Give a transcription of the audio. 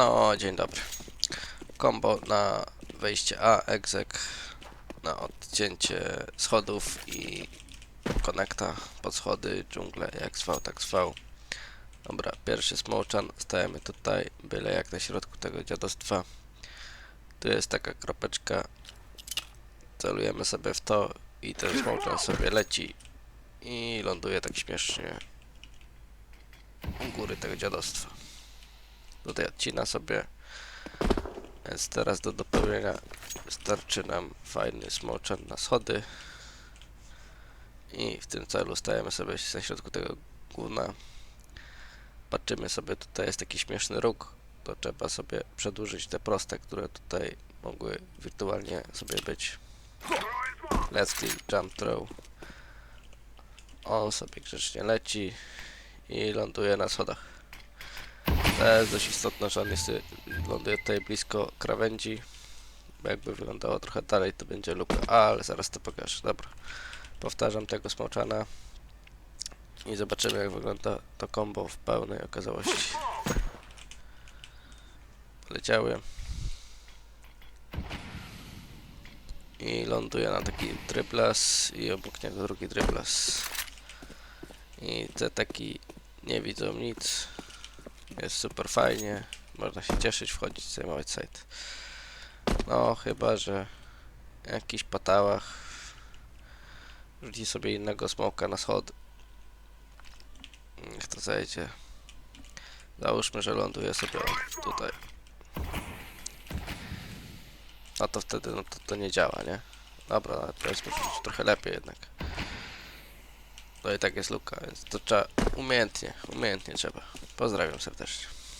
No, dzień dobry. Combo na wejście A, exec, na odcięcie schodów i konekta pod schody, dżunglę, jak zwał, tak zwał. Dobra, pierwszy smołczan, stajemy tutaj, byle jak na środku tego dziadostwa. Tu jest taka kropeczka, celujemy sobie w to i ten smołczan sobie leci i ląduje tak śmiesznie u góry tego dziadostwa. Tutaj odcina sobie. Więc teraz do dopełnienia wystarczy nam fajny smoczan na schody. I w tym celu stajemy sobie na środku tego gówna. Patrzymy sobie, tutaj jest taki śmieszny róg. To trzeba sobie przedłużyć te proste, które tutaj mogły wirtualnie sobie być. Let's kill, jump throw. On sobie grzecznie leci i ląduje na schodach. Jest dość istotne, że on jest, ląduje tutaj blisko krawędzi. Jakby wyglądało trochę dalej, to będzie luka. Ale zaraz to pokażę. Dobra. Powtarzam tego smoczana. I zobaczymy, jak wygląda to combo w pełnej okazałości. Leciały. I ląduje na taki dryblas i obok niego drugi dryblas. I te taki nie widzą nic. Jest super fajnie. Można się cieszyć, wchodzić, zajmować site. No, chyba, że jakiś patałach rzuci sobie innego smoka na schody. Niech to zejdzie. Załóżmy, że ląduje sobie tutaj. No to wtedy no to, to nie działa, nie? Dobra, ale powiedzmy, że trochę lepiej jednak. No i tak jest luka, więc to trzeba umiejętnie, umiejętnie trzeba. Pozdrawiam serdecznie.